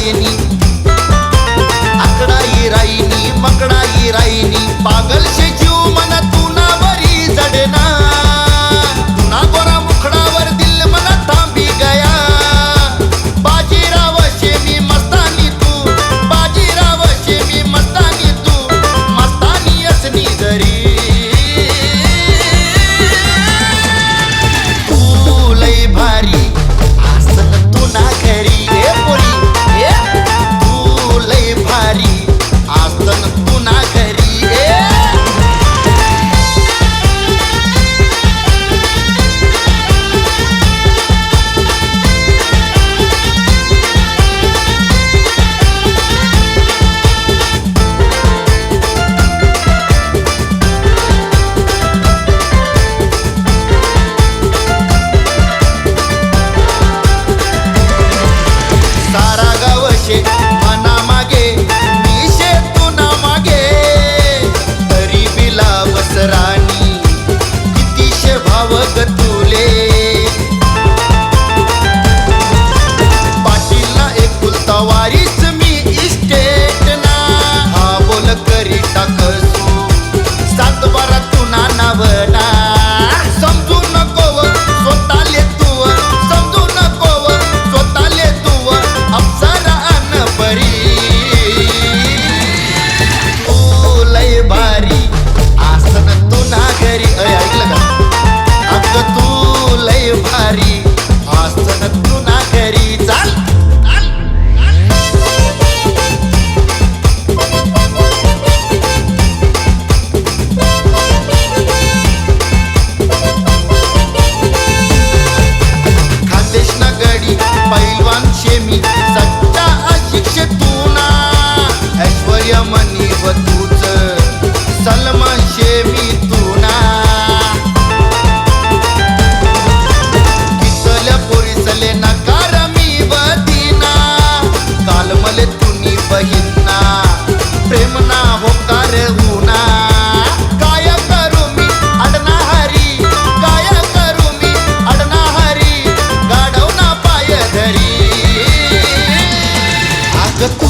you need. राणी कितीशे भावगत सलमान शेवी तुना. कितल्या पोरीसले नकार मी बदिना काल मले तुम्ही बघितना प्रेमना होकार हुना. काय करू मी? अडना हरी. करू मी? अडना हरी. पाय धरी. आग